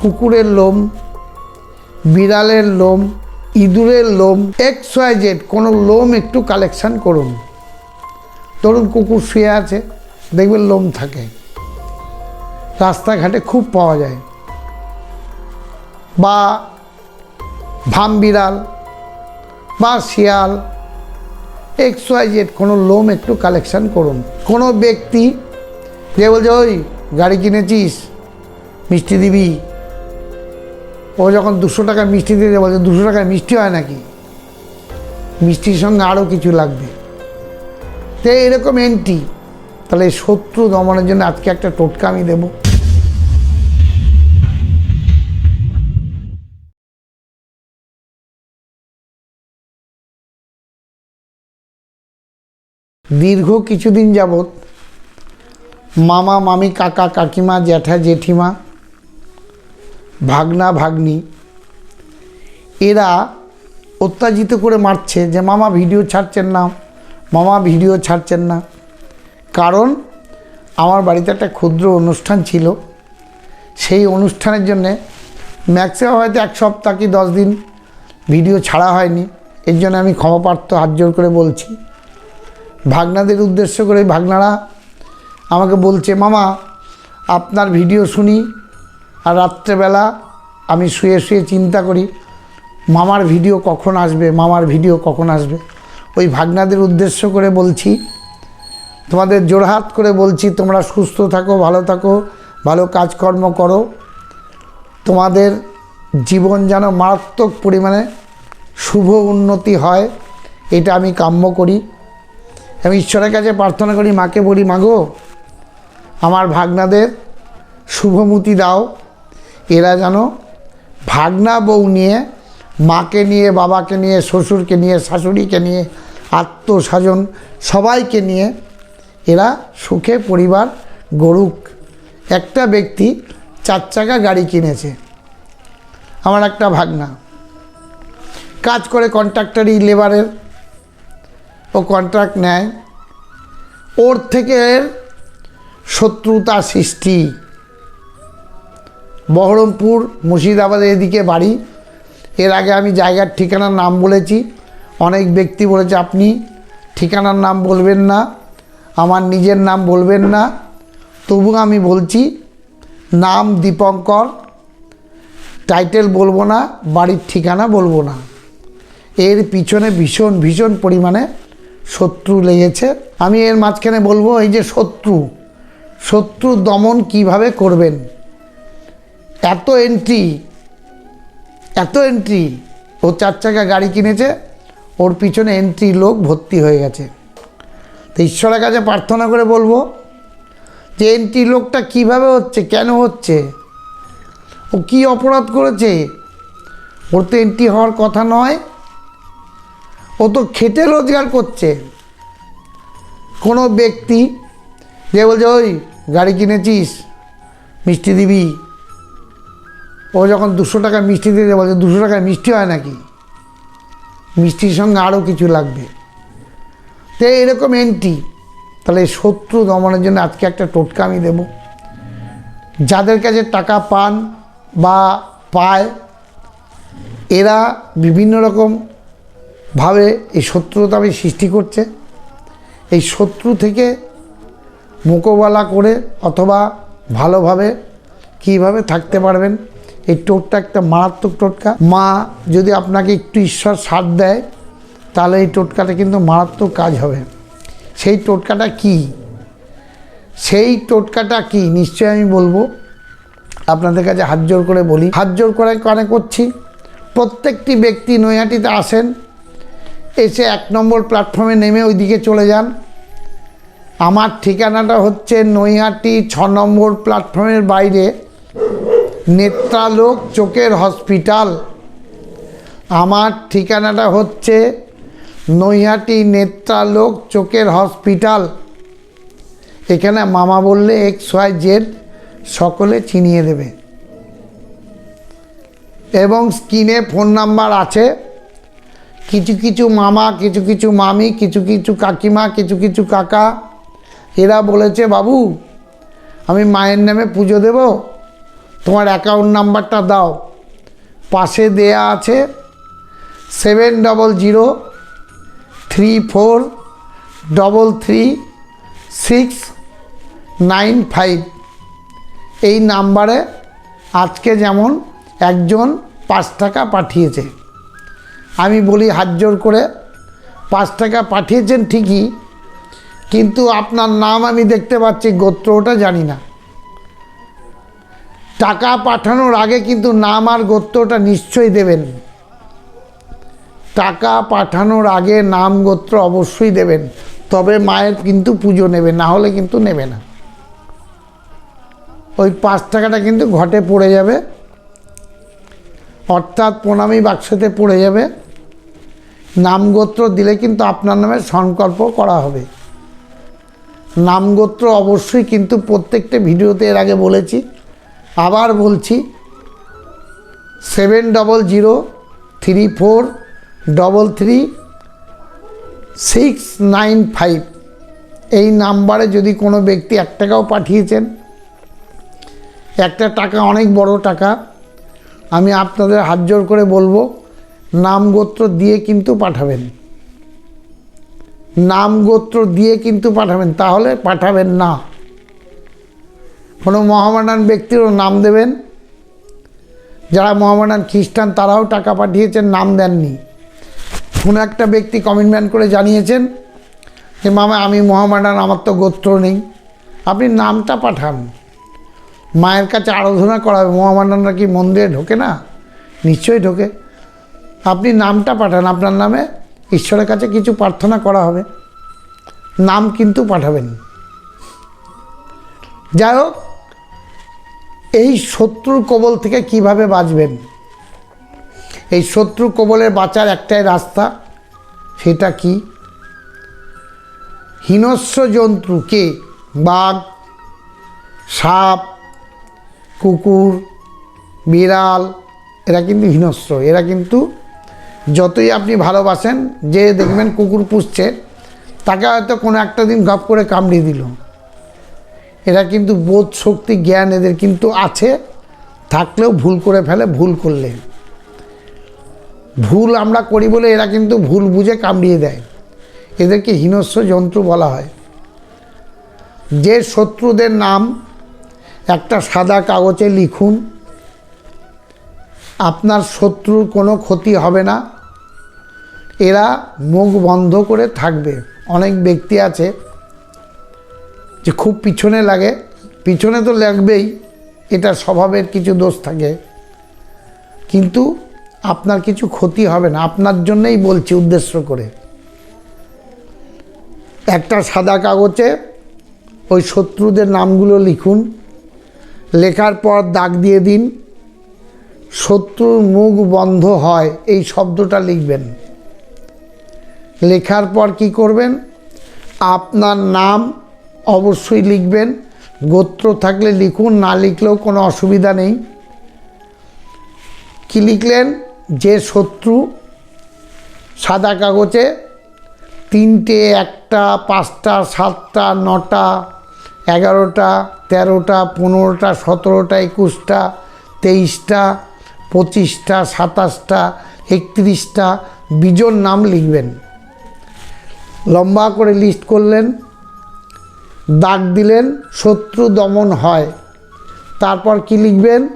কুকুরের লোম, বিড়ালের লোম, ইঁদুরের লোম এক্স ওয়াই জেড কোনো লোম একটু কালেকশান করুন। ধরুন কুকুর শুয়ে আছে, দেখবেন লোম থাকে। রাস্তাঘাটে খুব পাওয়া যায়। বা ভাম বিড়াল, বা শিয়াল এক্স ওয়াই জেড কোনো লোম একটু কালেকশান করুন। কোনো ব্যক্তি যে বলছে, ওই গাড়ি কিনেছিস, মিষ্টি দিবি? ও যখন দুশো টাকা মিষ্টি দিতে বলছে দুশো টাকায় মিষ্টি হয় নাকি? মিষ্টির সঙ্গে আরও কিছু লাগবে। তো এরকম এন্ট্রি তাহলে শত্রু দমনের জন্য আজকে একটা টোটকা আমি দেবো। দীর্ঘ কিছুদিন যাবৎ মামা, মামি, কাকা, কাকিমা, জ্যাঠা, জেঠিমা ভাগনা ভাগ্নি। এরা অত্যাচিত করে মারছে যে, মামা, ভিডিও ছাড়ছেন না। মামা, ভিডিও ছাড়ছেন না। কারণ আমার বাড়িতে একটা ক্ষুদ্র অনুষ্ঠান ছিল। সেই অনুষ্ঠানের জন্যে ম্যাক্সিমাম হয়তো এক সপ্তাহ কি দশ দিন ভিডিও ছাড়া হয়নি। এর জন্য আমি ক্ষমাপ্রার্থ হাত জোর করে বলছি। ভাগনাদের উদ্দেশ্য করে ভাগনারা আমাকে বলছে, মামা, আপনার ভিডিও শুনি আর রাত্রেবেলা আমি শুয়ে শুয়ে চিন্তা করি, মামার ভিডিও কখন আসবে, মামার ভিডিও কখন আসবে? ওই ভাগনাদের উদ্দেশ্য করে বলছি, তোমাদের জোরহাত করে বলছি, তোমরা সুস্থ থাকো, ভালো থাকো, ভালো কাজকর্ম করো। তোমাদের জীবন যেন মারাত্মক পরিমাণে শুভ উন্নতি হয়, এটা আমি কাম্য করি। আমি ঈশ্বরের কাছে প্রার্থনা করি, মাকে বলি মাগো আমার ভাগনাদের শুভমতি দাও। এরা যেন ভাগনা বউ নিয়ে, মাকে নিয়ে, বাবাকে নিয়ে, শ্বশুরকে নিয়ে, শাশুড়িকে নিয়ে, আত্মস্বজন সবাইকে নিয়ে এরা সুখে পরিবার গড়ুক। একটা ব্যক্তি চার চাকা গাড়ি কিনেছে। আমার একটা ভাগনা। কাজ করে কন্ট্রাক্টারি লেবারের ও কন্ট্রাক্ট নেয়। ওর থেকে শত্রুতা সৃষ্টি। বহরমপুর, মুর্শিদাবাদের এদিকে বাড়ি। এর আগে আমি জায়গার ঠিকানার নাম বলেছি। অনেক ব্যক্তি বলেছে, আপনি ঠিকানার নাম বলবেন না, আমার নিজের নাম বলবেন না। তবু আমি বলছি, নাম দীপঙ্কর, টাইটেল বলব না, বাড়ির ঠিকানা বলব না। এর পিছনে ভীষণ ভীষণ পরিমাণে শত্রু লেগেছে। আমি এর মাঝখানে বলব, এই যে শত্রু শত্রু দমন কীভাবে করবেন? এত এন্ট্রি এত এন্ট্রি ও চার চাকা গাড়ি কিনেছে, ওর পিছনে এন্ট্রি লোক ভর্তি হয়ে গেছে। তো ঈশ্বরের কাছে প্রার্থনা করে বলব যে এন্ট্রি লোকটা কীভাবে হচ্ছে, কেন হচ্ছে, ও কি অপরাধ করেছে, ওর তো এন্ট্রি হওয়ার কথা নয়, ও তো খেটে রোজগার করছে। কোনো ব্যক্তি যে বলছে, ওই গাড়ি কিনেছিস, মিষ্টি দিবি ও যখন দুশো টাকা মিষ্টি দিতে বলছে দুশো টাকায় মিষ্টি হয় নাকি? মিষ্টির সঙ্গে আরও কিছু লাগবে। তো এরকম এন্ট্রি তাহলে শত্রু দমনের জন্য আজকে একটা টোটকা আমি দেব। যাদের কাছে টাকা পান বা পায়, এরা বিভিন্ন রকম ভাবে এই শত্রুতা আমি সৃষ্টি করছে। এই শত্রু থেকে মোকাবেলা করে অথবা ভালোভাবে কীভাবে থাকতে পারবেন এই টোটটা একটা মারাত্মক টোটকা। মা যদি আপনাকে একটু ঈশ্বর সাথ দেয়, তাহলে এই টোটকাটা কিন্তু মারাত্মক কাজ হবে। সেই টোটকাটা কি? সেই টোটকাটা কি? নিশ্চয়ই আমি বলব। আপনাদের কাছে হাত জোর করে বলি। হাত জোর করে কানে করছি। প্রত্যেকটি ব্যক্তি নৈহাটিতে আসেন, এসে এক নম্বর প্ল্যাটফর্মে নেমে ওইদিকে চলে যান। আমার ঠিকানাটা হচ্ছে নৈহাটি ছ নম্বর প্ল্যাটফর্মের বাইরে। নেত্রালোক চোখের হসপিটাল। আমার ঠিকানাটা হচ্ছে নৈহাটি নেত্রালোক চোখের হসপিটাল। এখানে মামা বললে এক্স ওয়াই জেড সকলে চিনিয়ে দেবে। এবং স্ক্রিনে ফোন নাম্বার আছে। কিছু কিছু মামা, কিছু কিছু মামি, কিছু কিছু কাকিমা, কিছু কিছু কাকা, এরা বলেছে, বাবু, আমি মায়ের নামে পুজো দেব? তোমার অ্যাকাউন্ট নাম্বারটা দাও। পাশে দেয়া আছে seven double zero three four double three six nine five এই নাম্বারে আজকে যেমন একজন পাঁচ টাকা পাঠিয়েছে। আমি বলি হাত জোর করে, পাঁচ টাকা পাঠিয়েছেন ঠিকই, কিন্তু আপনার নাম আমি দেখতে পাচ্ছি, গোত্রটা জানি না। টাকা পাঠানোর আগে কিন্তু নাম আর গোত্রটা নিশ্চয়ই দেবেন। টাকা পাঠানোর আগে নাম গোত্র অবশ্যই দেবেন। তবে মায়ের কিন্তু পুজো নেবে, না হলে কিন্তু নেবে না। ওই পাঁচ টাকাটা কিন্তু ঘটে পড়ে যাবে। অর্থাৎ প্রণামী বাক্সতে পড়ে যাবে। নামগোত্র দিলে কিন্তু আপনার নামে সংকল্প করা হবে। নামগোত্র অবশ্যই কিন্তু প্রত্যেকটা ভিডিওতে এর আগে বলেছি। আবার বলছি seven double zero three four double three six nine five এই নাম্বারে যদি কোনো ব্যক্তি এক টাকাও পাঠিয়েছেন, একটা টাকা অনেক বড় টাকা, আমি আপনাদের হাত জোর করে বলব, নাম গোত্র দিয়ে কিন্তু পাঠাবেন। নাম গোত্র দিয়ে কিন্তু পাঠাবেন, তাহলে পাঠাবেন না। কোনো মহামানান ব্যক্তিরও নাম দেবেন? যারা মহামানান খ্রিস্টান, তারাও টাকা পাঠিয়েছেন, নাম দেননি। কোনো একটা ব্যক্তি কমিটমেন্ট করে জানিয়েছেন যে, মামা, আমি মহামানান আমার তো গোত্র নেই। আপনি নামটা পাঠান। মায়ের কাছে আরাধনা করা হবে মহামান্নানরা কি মন্দিরে ঢোকে না? নিশ্চয়ই ঢোকে। আপনি নামটা পাঠান, আপনার নামে ঈশ্বরের কাছে কিছু প্রার্থনা করা হবে। নাম কিন্তু পাঠাবেন। যাই হোক এই শত্রুর কবল থেকে কীভাবে বাঁচবেন? এই শত্রু কবলের বাঁচার একটাই রাস্তা, সেটা কি? জন্তু কে? বাঘ, সাপ, কুকুর, বিড়াল, এরা কিন্তু হিংস্র এরা কিন্তু যতই আপনি ভালোবাসেন, যে দেখবেন কুকুর পুষছে, তাকে হয়তো কোনো একটা দিন গপ করে কামড়িয়ে দিল। এরা কিন্তু বোধ শক্তি, জ্ঞান এদের কিন্তু আছে। থাকলেও ভুল করে ফেলে, ভুল করলে। ভুল আমরা করি বলে এরা কিন্তু ভুল বুঝে কামড়িয়ে দেয়। এদেরকে হিংস্র জন্তু বলা হয়। যে শত্রুদের নাম একটা সাদা কাগজে লিখুন, আপনার শত্রুর কোনো ক্ষতি হবে না। এরা মুখ বন্ধ করে থাকবে। অনেক ব্যক্তি আছে যে খুব পিছনে লাগে, পিছনে তো লাগবেই এটা স্বভাবের কিছু দোষ থাকে। কিন্তু আপনার কিছু ক্ষতি হবে না, আপনার জন্যই বলছি উদ্দেশ্য করে। একটা সাদা কাগজে ওই শত্রুদের নামগুলো লিখুন, লেখার পর দাগ দিয়ে দিন, শত্রুর মুখ বন্ধ হয়, এই শব্দটা লিখবেন। লেখার পর কি করবেন? আপনার নাম অবশ্যই লিখবেন। গোত্র থাকলে লিখুন, না লিখলেও কোনো অসুবিধা নেই। কি লিখলেন? যে শত্রু সাদা কাগজে তিনটে, একটা, পাঁচটা, সাতটা, নটা, এগারোটা, তেরোটা, পনেরোটা, সতেরোটা, একুশটা, তেইশটা, পঁচিশটা, সাতাশটা, একত্রিশটা, বিজন নাম লিখবেন। লম্বা করে লিস্ট করলেন। দাগ দিলেন, শত্রু দমন হয়। তারপর কি লিখবেন?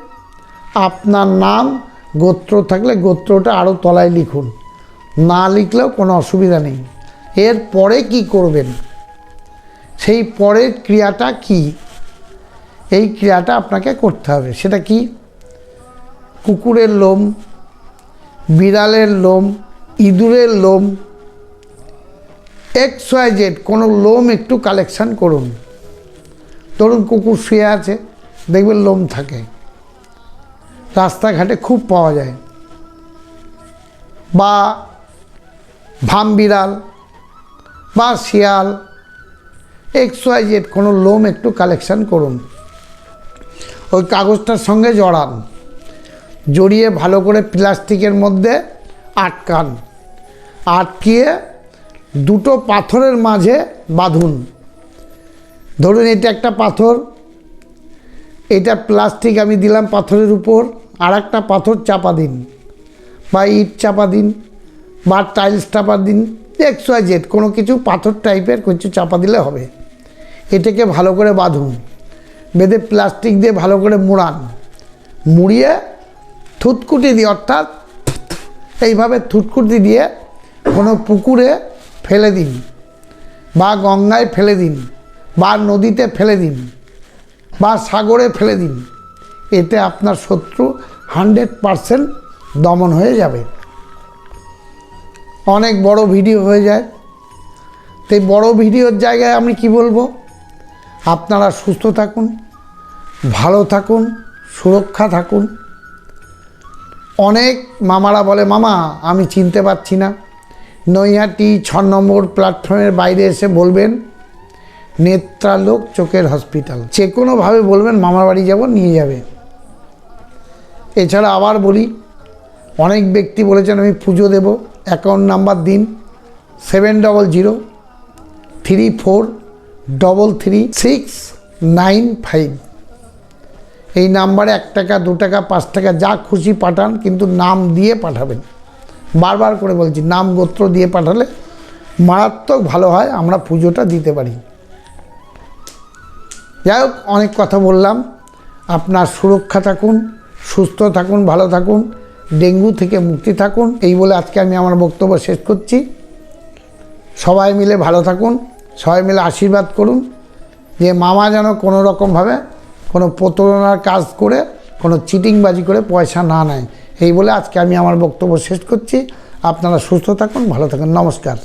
আপনার নাম, গোত্র থাকলে গোত্রটা আরও তলায় লিখুন। না লিখলেও কোনো অসুবিধা নেই। এর পরে কি করবেন? সেই পরের ক্রিয়াটা কি? এই ক্রিয়াটা আপনাকে করতে হবে। সেটা কি? কুকুরের লোম, বিড়ালের লোম, ইঁদুরের লোম এক্স ওয়াই জেড কোনো লোম একটু কালেকশান করুন। ধরুন কুকুর শুয়ে আছে, দেখবেন লোম থাকে। রাস্তাঘাটে খুব পাওয়া যায়। বা ভাম বিড়াল, বা শিয়াল এক্স ওয়াই জেড কোনো লোম একটু কালেকশান করুন। ওই কাগজটার সঙ্গে জড়ান। জড়িয়ে ভালো করে প্লাস্টিকের মধ্যে আটকান। আটকিয়ে দুটো পাথরের মাঝে বাঁধুন। ধরুন এটা একটা পাথর, এটা প্লাস্টিক আমি দিলাম পাথরের উপর আর একটা পাথর চাপা দিন, বা ইট চাপা দিন, বা টাইলস চাপা দিন, এক্স, ওয়াই, জেড, কোনো কিছু পাথর টাইপের কিছু চাপা দিলে হবে। এটাকে ভালো করে বাঁধুন, বেঁধে প্লাস্টিক দিয়ে ভালো করে মুড়ান। মুড়িয়ে থুতকুটি দিয়ে, অর্থাৎ এইভাবে থুতকুটি দিয়ে কোনো পুকুরে ফেলে দিন। বা গঙ্গায় ফেলে দিন, বা নদীতে ফেলে দিন, বা সাগরে ফেলে দিন। এতে আপনার শত্রু হান্ড্রেড পারসেন্ট দমন হয়ে যাবে। অনেক বড় ভিডিও হয়ে যায়। তো এই বড় ভিডিওর জায়গায় আমি কি বলব? আপনারা সুস্থ থাকুন, ভালো থাকুন, সুরক্ষা থাকুন। অনেক মামারা বলে, মামা, আমি চিনতে পারছি না। নৈহাটি ছ নম্বর প্ল্যাটফর্মের বাইরে এসে বলবেন, নেত্রালোক চোখের হসপিটাল। যে কোনোভাবে বলবেন, মামার বাড়ি যাব, নিয়ে যাবে। এছাড়া আবার বলি, অনেক ব্যক্তি বলেছেন, আমি পুজো দেব, অ্যাকাউন্ট নাম্বার দিন, seven double zero, three four double three six nine five. এই নাম্বারে এক টাকা, দু টাকা, পাঁচ টাকা, যা খুশি পাঠান, কিন্তু নাম দিয়ে পাঠাবেন। বারবার করে বলছি, নাম গোত্র দিয়ে পাঠালে মারাত্মক ভালো হয়, আমরা পুজোটা দিতে পারি। যাই হোক, অনেক কথা বললাম। আপনার সুরক্ষা থাকুন, সুস্থ থাকুন, ভালো থাকুন, ডেঙ্গু থেকে মুক্তি থাকুন, এই বলে আজকে আমি আমার বক্তব্য শেষ করছি। সবাই মিলে ভালো থাকুন, সবাই মিলে আশীর্বাদ করুন, যে মামা যেন কোনো রকমভাবে কোনো প্রতারণার কাজ করে, কোনো চিটিংবাজি করে পয়সা না নেয়। এই বলে আজকে আমি আমার বক্তব্য শেষ করছি। আপনারা সুস্থ থাকুন ভালো থাকুন। নমস্কার।